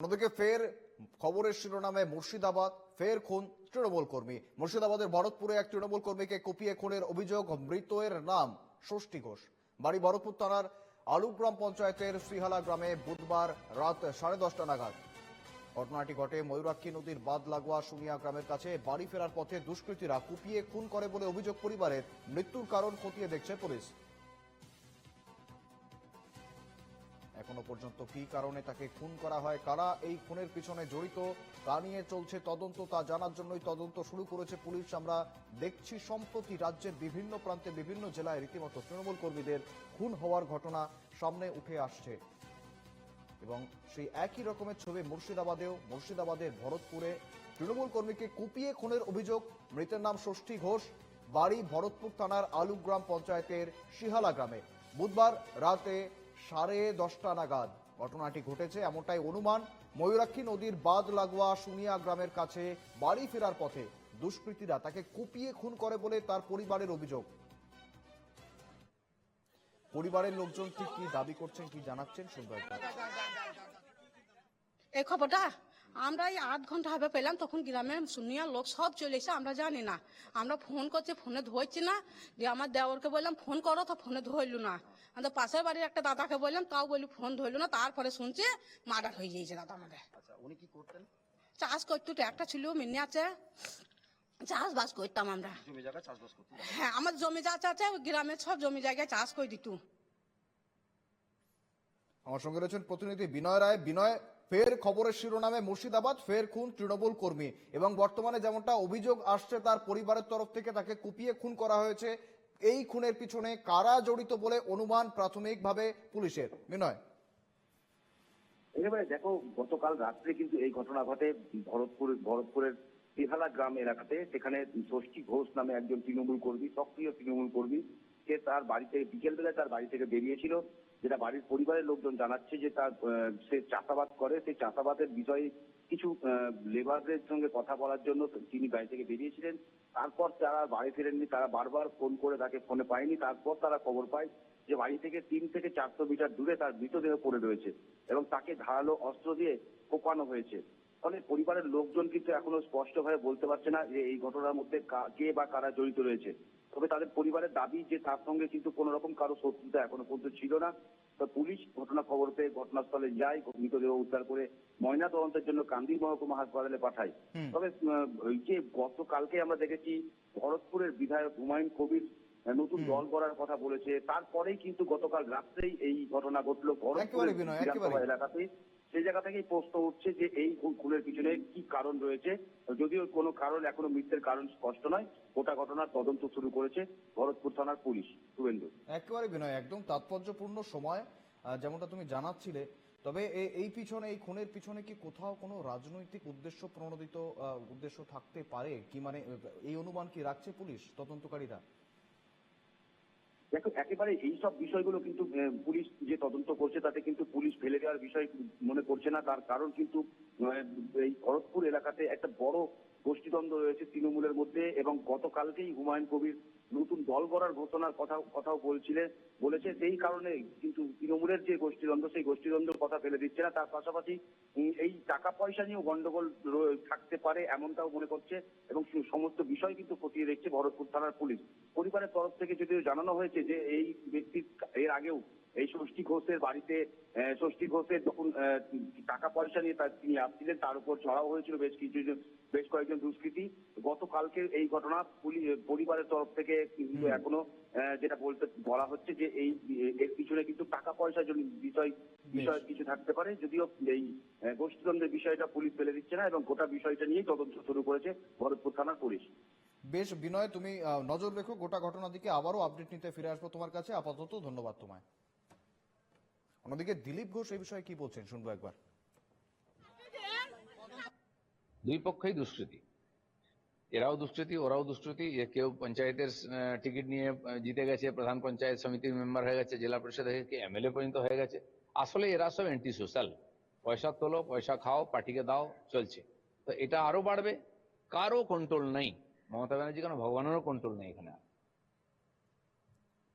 অন্যদিকে ফের খবরের শিরোনামে মুর্শিদাবাদ, ফের খুন তৃণমূল কর্মী। মুর্শিদাবাদের ভরতপুরে এক তৃণমূল কর্মীকে কুপিয়ে খুনের অভিযোগ মৃতের নাম ষষ্ঠী ঘোষ। বাড়ি ভরতপুর থানার আলুগ্রাম পঞ্চায়েতের শ্রীহালা গ্রামে বুধবার রাত সাড়ে দশটা নাগাদ। ঘটনাটি ঘটে ময়ূরাক্ষী নদীর বাদ লাগোয়া সুমিয়া গ্রামের কাছে। বাড়ি ফেরার পথে দুষ্কৃতীরা কুপিয়ে খুন করে বলে অভিযোগ পরিবারের মৃত্যুর কারণ খতিয়ে দেখছে পুলিশ। এখনও পর্যন্ত কি কারণে তাকে খুন করা হয়, কারা এই খুনের পিছনে জড়িত, তা নিয়ে চলছে তদন্ত, তা জানার জন্যই তদন্ত শুরু করেছে পুলিশ। আমরা দেখছি সম্প্রতি রাজ্যের বিভিন্ন প্রান্তে বিভিন্ন জেলায় রীতিমতো তৃণমূল কর্মীদের খুন হওয়ার ঘটনা সামনে উঠে আসছে। এবং সেই একই রকমের ছবি মুর্শিদাবাদেও মুর্শিদাবাদের ভরতপুরে তৃণমূল কর্মীকে কুপিয়ে খুনের অভিযোগ। মৃতের নাম ষষ্ঠী ঘোষ, বাড়ি ভরতপুর থানার আলুগ্রাম পঞ্চায়েতের শিহালা গ্রামে। বুধবার রাতে সাড়ে দশটা নাগাদ। ঘটনাটি ঘটেছে এমনটাই অনুমান ময়ূরাক্ষী নদীর বাদ লাগোয়া সুনিয়া গ্রামের কাছে বাড়ি ফেরার পথে। দুষ্কৃতীরা তাকে কুপিয়ে খুন করে বলে তার পরিবারের অভিযোগ। পরিবারের লোকজন ঠিক কি দাবি করছেন, কি জানাচ্ছেন সুন্দর এই খবরটা আমরা এই আধ ঘণ্টা হবে পেলাম তখন গ্রামের শুনিয়ার লোক সব চলে এসে আমরা জানি না। আমরা ফোন করছি ফোনে ধরছি না। দিয়ে আমার দেওরকে বললাম ফোন করো তো ফোনে ধরলু না। আমাদের পাশের বাড়ির একটা দাদাকে বললাম তাও বলি ফোন ধরলু না। তারপরে শুনছে মার্ডার হয়ে গিয়েছে দাদা আমাদের। আচ্ছা উনি কি করতেন? চাষ করতো একটা ছিল মিনি আছে। চাষবাস করতাম আমরা। হ্যাঁ আমার জমি যা আছে গ্রামের সব জমি জায়গায় চাষ করে দিত। আমার সঙ্গে রয়েছেন প্রতিনিধি বিনয় রায়। বিনয় ফের খবরের শিরোনামে মুর্শিদাবাদ, ফের খুন তৃণমূল কর্মী। এবং বর্তমানে যেমনটা অভিযোগ আসছে, তার পরিবারের তরফ থেকে তাকে কুপিয়ে খুন করা হয়েছে। এই খুনের পিছনে কারা জড়িত বলে অনুমান প্রাথমিকভাবে পুলিশের? বিনয়। একেবারে দেখো, গতকাল রাত্রে কিন্তু এই ঘটনা ঘটে ভরতপুর, ভরতপুরের তেহালা গ্রাম এলাকাতে। সেখানে ষষ্ঠী ঘোষ নামে একজন তৃণমূল কর্মী, সক্রিয় তৃণমূল কর্মী সে তার বাড়ি থেকে বিকেলবেলায় তার বাড়ি থেকে বেরিয়েছিল। যেটা বাড়ির পরিবারের লোকজন জানাচ্ছে যে তার সে চাষাবাদ করে। সেই চাষাবাদের বিষয়ে কিছু লেবারদের সঙ্গে কথা বলার জন্য তিনি বাড়ি থেকে বেরিয়েছিলেন। তারপর তারা বাড়ি ফেরেননি। তারা বারবার ফোন করে তাকে ফোনে পায়নি। তারপর তারা খবর পায় যে বাড়ি থেকে তিন থেকে চারশো মিটার দূরে তার মৃতদেহ পড়ে রয়েছে এবং তাকে ধারালো অস্ত্র দিয়ে কোপানো হয়েছে। ফলে পরিবারের লোকজন কিন্তু এখনও স্পষ্টভাবে বলতে পারছে না যে এই ঘটনার মধ্যে কে বা কারা জড়িত রয়েছে। তবে তাদের পরিবারের দাবি যে তার সঙ্গে কিন্তু কোন রকম কারও শত্রুতা এখনও পর্যন্ত ছিল না। তো পুলিশ ঘটনা খবর পেয়ে ঘটনাস্থলে যায় মৃতদেহ উদ্ধার করে ময়না তদন্তের জন্য কান্দির মহকুমা হাসপাতালে পাঠায়। তবে ওই যে গতকালকে আমরা দেখেছি ভরতপুরের বিধায়ক হুমায়ুন কবির নতুন দল করার কথা বলেছে। তারপরেই কিন্তু গতকাল রাত্রেই এই ঘটনা ঘটলো বিধানসভা এলাকাতে। সেই জায়গা থেকেই প্রশ্ন উঠছে যে এই খুনের পিছনে কি কারণ রয়েছে। যদিও কোনো কারণ এখনও মৃত্যুর কারণ স্পষ্ট নয় গোটা ঘটনার তদন্ত শুরু করেছে ভরতপুর থানার পুলিশ। শুভেন্দু। একেবারে বিনয় একদম তাৎপর্যপূর্ণ সময় যেমনটা তুমি জানাচ্ছিলে। তবে এই পিছনে এই খুনের পিছনে কি কোথাও কোনো রাজনৈতিক উদ্দেশ্য প্রণোদিত উদ্দেশ্য থাকতে পারে? কি মানে এই অনুমান কি রাখছে পুলিশ তদন্তকারীরা? দেখো, একেবারে এইসব বিষয়গুলো কিন্তু পুলিশ যে তদন্ত করছে তাতে কিন্তু পুলিশ ফেলে দেওয়ার বিষয় মনে করছে না। তার কারণ কিন্তু এই ভরতপুর এলাকাতে একটা বড় গোষ্ঠীদ্বন্দ্ব রয়েছে তৃণমূলের মধ্যে এবং গতকালকেই হুমায়ুন কবির নতুন দল গড়ার ঘোষণার কথা কথাও বলছিলে, বলেছে। সেই কারণে কিন্তু তৃণমূলের যে গোষ্ঠীদ্বন্দ্ব, সেই গোষ্ঠীদ্বন্দ্বের কথা ফেলে দিচ্ছে না। তার পাশাপাশি এই টাকা পয়সা নিয়েও গন্ডগোল থাকতে পারে এমনটাও মনে করছে এবং সমস্ত বিষয় কিন্তু খতিয়ে দেখছে ভরতপুর থানার পুলিশ। পরিবারের তরফ থেকে যদিও জানানো হয়েছে যে এই ব্যক্তির এর আগেও এই ষষ্ঠী ঘোষের বাড়িতে ষষ্ঠী ঘোষের যখন টাকা পয়সা নিয়ে তার তিনি আসছিলেন তার উপর চড়াও হয়েছিল বেশ কিছু বেশ কয়েকজন দুষ্কৃতী। গতকালকে এই ঘটনা পরিবারের তরফ থেকে কিন্তু এখনও যেটা বলতে বলা হচ্ছে যে এই এর পিছনে কিন্তু টাকা পয়সার জন্য বিষয় বিষয় কিছু থাকতে পারে। যদিও এই গোষ্ঠীদ্বন্দ্বের বিষয়টা পুলিশ ফেলে দিচ্ছে না এবং গোটা বিষয়টা নিয়ে তদন্ত শুরু করেছে ভরতপুর থানার পুলিশ। বেশ বিনয় তুমি নজর রেখো গোটা ঘটনার দিকে আবারও আপডেট নিতে ফিরে আসব তোমার কাছে। আপাতত ধন্যবাদ তোমায়। অন্যদিকে দিলীপ ঘোষ এই বিষয়ে কি বলছেন? শুনব একবার। দুই পক্ষই দুষ্কৃতি। এরাও দুষ্কৃতি, ওরাও দুষ্কৃতি। কেউ পঞ্চায়েতের টিকিট নিয়ে জিতে গেছে, প্রধান পঞ্চায়েত সমিতির মেম্বার হয়ে গেছে, জেলা পরিষদ হয়ে গেছে, এমএলএ পর্যন্ত হয়ে গেছে। আসলে এরা সব অ্যান্টি সোশ্যাল পয়সা তোলো, পয়সা খাও, পার্টিকে দাও, চলছে। তো এটা আরও বাড়বে। কারও কন্ট্রোল নেই। মমতা ব্যানার্জি কেন? ভগবানেরও কন্ট্রোল নেই এখানে।